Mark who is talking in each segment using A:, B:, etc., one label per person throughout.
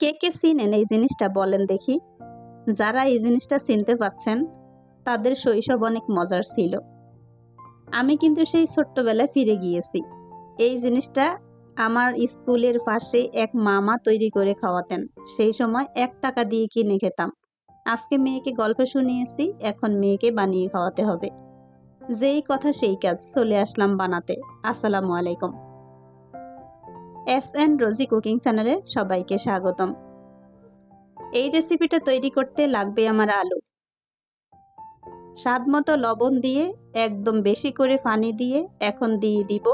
A: কে কে চিনেন এই জিনিসটা বলেন দেখি। যারা এই জিনিসটা চিনতে পাচ্ছেন তাদের শৈশব অনেক মজার ছিল। আমি কিন্তু সেই ছোট্টবেলায় ফিরে গিয়েছি। এই জিনিসটা আমার স্কুলের পাশে এক মামা তৈরি করে খাওয়াতেন। সেই সময় এক টাকা দিয়ে কিনে খেতাম। আজকে মেয়েকে গল্প শুনিয়েছি, এখন মেয়েকে বানিয়ে খাওয়াতে হবে। যেই কথা সেই কাজ, চলে আসলাম বানাতে। আসসালামু আলাইকুম। এস এন রোজি কুকিং চ্যানেলে সবাইকে স্বাগতম। এই রেসিপিটা তৈরি করতে লাগবে আমার আলু। স্বাদ মতো লবণ দিয়ে, একদম বেশি করে পানি দিয়ে এখন দিয়ে দিব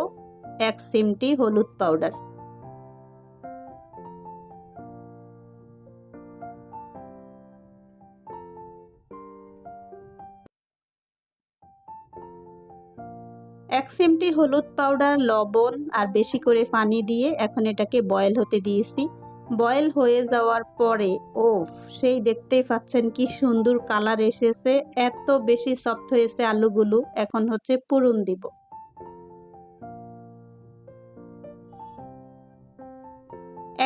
A: এক সিমটি হলুদ পাউডার। এক সিমটি হলুদ পাউডার লবণ আর বেশি করে পানি দিয়ে এখন এটাকে বয়েল হতে দিয়েছি। বয়েল হয়ে যাওয়ার পরে ও সেই দেখতেই পাচ্ছেন কি সুন্দর কালার এসেছে, এত বেশি সফট হয়েছে আলুগুলো, এখন হচ্ছে পুরুন দিব।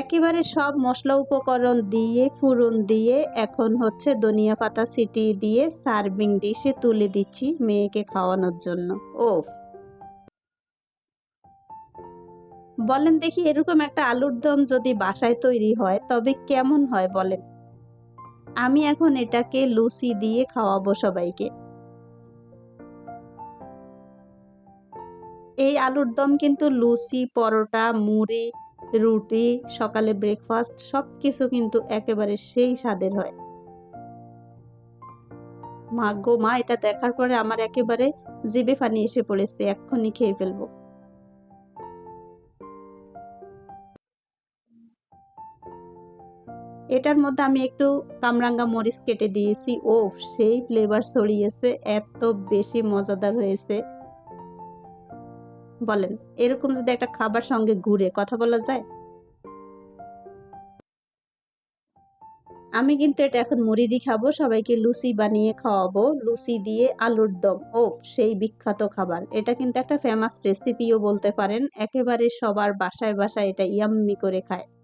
A: একেবারে সব মশলা উপকরণ দিয়ে, ফুরন দিয়ে, এখন হচ্ছে ধনিয়া পাতা সিটি দিয়ে সার্ভিং ডিশে তুলে দিচ্ছি মেয়েকে খাওয়ানোর জন্য। ও বলেন দেখি এরকম একটা আলুর দম যদি বাসায় তৈরি হয়, তবে কেমন হয় বলেন? আমি এখন এটাকে লুচি দিয়ে খাওয়াবো সবাইকে। এই আলুর দম কিন্তু লুচি, পরোটা, মুড়ি, রুটি, সকালে ব্রেকফাস্ট সব কিছু কিন্তু একেবারে সেই স্বাদের হয়। মা গো, মা, এটা দেখার পরে আমার একেবারে জিবে পানি এসে পড়েছে, এক্ষুনি খেয়ে ফেলব। এটার মধ্যে আমি একটু কামরাঙ্গা মরিচ কেটে দিয়েছি। ও সেই ফ্লেভার ছড়িয়েছে, এত বেশি মজাদার হয়েছে। বলেন, এরকম যদি একটা খাবার সঙ্গে ঘুরে, কথা বলা যায়? আমি কিন্তু এটা এখন মুড়ি দিয়ে খাব, সবাইকে লুচি বানিয়ে খাওয়াবো। লুচি দিয়ে আলুর দম ও সেই বিখ্যাত খাবার। এটা কিন্তু একটা ফেমাস রেসিপিও বলতে পারেন। একেবারে সবার বাসায় বাসায় এটা ইয়াম্মি করে খায়।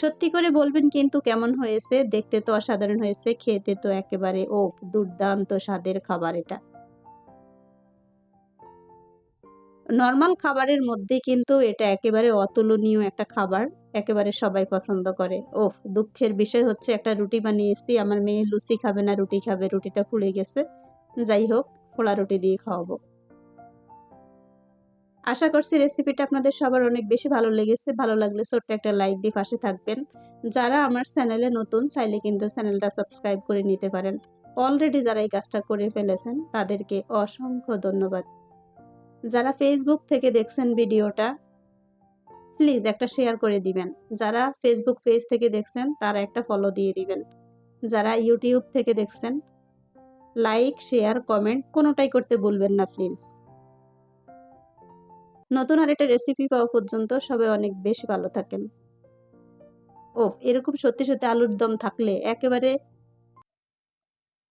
A: সত্যি করে বলবেন কিন্তু কেমন হয়েছে? দেখতে তো অসাধারণ হয়েছে, খেতে তো একেবারে ও দুর্দান্ত স্বাদের খাবার এটা। নর্মাল খাবারের মধ্যে কিন্তু এটা একেবারে অতুলনীয় একটা খাবার, একেবারে সবাই পছন্দ করে। ও দুঃখের বিষয় হচ্ছে একটা রুটি বানিয়েছি, আমার মেয়ে লুচি খাবে না, রুটি খাবে, রুটিটা ফুলে গেছে। যাই হোক ফোড়া রুটি দিয়ে খাওয়াবো। আশা করছি রেসিপিটা আপনাদের সবার অনেক বেশি ভালো লেগেছে। ভালো লাগলে ছোট্ট একটা লাইক দিয়ে পাশে থাকবেন। যারা আমার চ্যানেলে নতুন, চাইলে কিন্তু চ্যানেলটা সাবস্ক্রাইব করে নিতে পারেন। অলরেডি যারা এই কাজটা করে ফেলেছেন, তাদেরকে অসংখ্য ধন্যবাদ। যারা ফেসবুক থেকে দেখছেন ভিডিওটা প্লিজ একটা শেয়ার করে দিবেন। যারা ফেসবুক পেজ থেকে দেখছেন, তারা একটা ফলো দিয়ে দিবেন। যারা ইউটিউব থেকে দেখছেন লাইক শেয়ার কমেন্ট কোনোটাই করতে ভুলবেন না প্লিজ নতুন আর একটা রেসিপি পাওয়া পর্যন্ত সবাই অনেক বেশি ভালো থাকেন। ও এরকম সত্যি সত্যি আলুর দম থাকলে একেবারে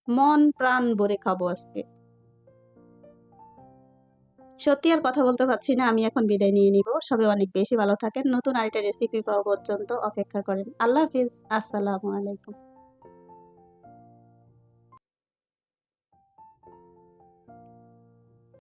A: মন প্রাণ ভরে খাব আজকে। সত্যি আর কথা বলতে পারছি না, আমি এখন বিদায় নিয়ে নিব। সবাই অনেক বেশি ভালো থাকেন। নতুন আরেকটা রেসিপি পাওয়া পর্যন্ত অপেক্ষা করেন। আল্লাহ হাফিজ। আসসালামু আলাইকুম।